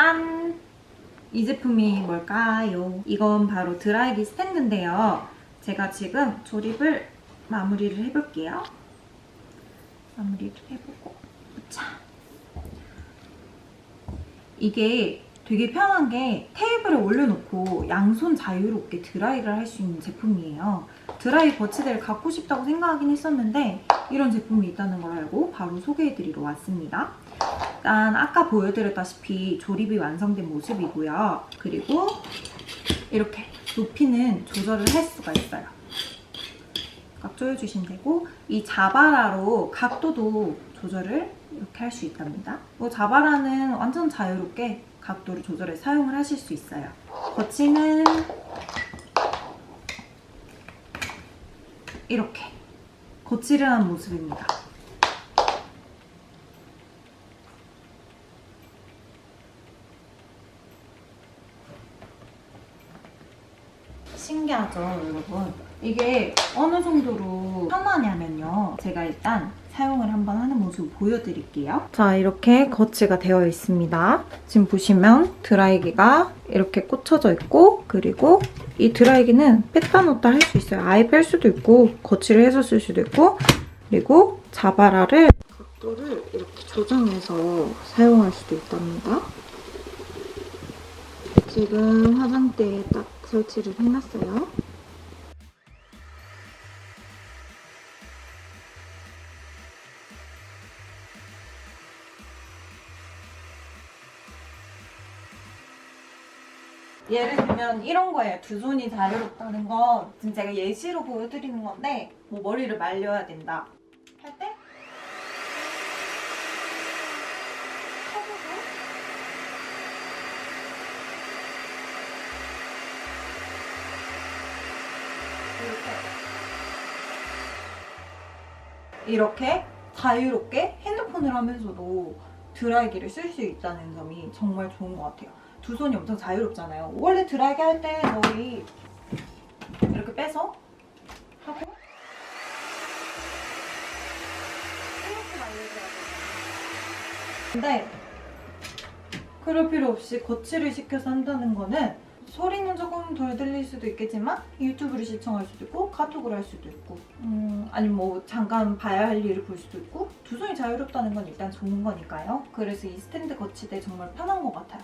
짠! 이 제품이 뭘까요? 이건 바로 드라이기 스탠드인데요. 제가 지금 조립을 마무리를 해볼게요. 마무리를 해보고 자 이게 되게 편한 게 테이블에 올려놓고 양손 자유롭게 드라이를 할 수 있는 제품이에요. 드라이 거치대를 갖고 싶다고 생각하긴 했었는데 이런 제품이 있다는 걸 알고 바로 소개해드리러 왔습니다. 일단 아까 보여드렸다시피 조립이 완성된 모습이고요. 그리고 이렇게 높이는 조절을 할 수가 있어요. 각 조여주시면 되고 이 자바라로 각도도 조절을 이렇게 할 수 있답니다. 뭐 자바라는 완전 자유롭게 각도를 조절해 사용을 하실 수 있어요. 거치는 이렇게 거칠은 모습입니다. 신기하죠, 여러분? 이게 어느 정도로 편하냐면요. 제가 일단 사용을 한번 하는 모습 보여드릴게요. 자, 이렇게 거치가 되어 있습니다. 지금 보시면 드라이기가 이렇게 꽂혀져 있고 그리고 이 드라이기는 뺐다 놓다 할 수 있어요. 아예 뺄 수도 있고 거치를 해서 쓸 수도 있고 그리고 자바라를 각도를 이렇게 조정해서 사용할 수도 있답니다. 지금 화장대에 딱 설치를 해놨어요. 예를 들면 이런 거예요. 두 손이 자유롭다는 건 지금 제가 예시로 보여드리는 건데 뭐 머리를 말려야 된다 할 때 이렇게 자유롭게 핸드폰을 하면서도 드라이기를 쓸 수 있다는 점이 정말 좋은 것 같아요. 두 손이 엄청 자유롭잖아요. 원래 드라이기 할때 머리 이렇게 빼서 하고 이렇게 말려줘야 돼요. 근데 그럴 필요 없이 거치를 시켜서 한다는 거는 소리는 조금 덜 들릴 수도 있겠지만 유튜브를 시청할 수도 있고 카톡을 할 수도 있고 음, 아니면 뭐 잠깐 봐야 할 일을 볼 수도 있고 두 손이 자유롭다는 건 일단 좋은 거니까요. 그래서 이 스탠드 거치대 정말 편한 것 같아요.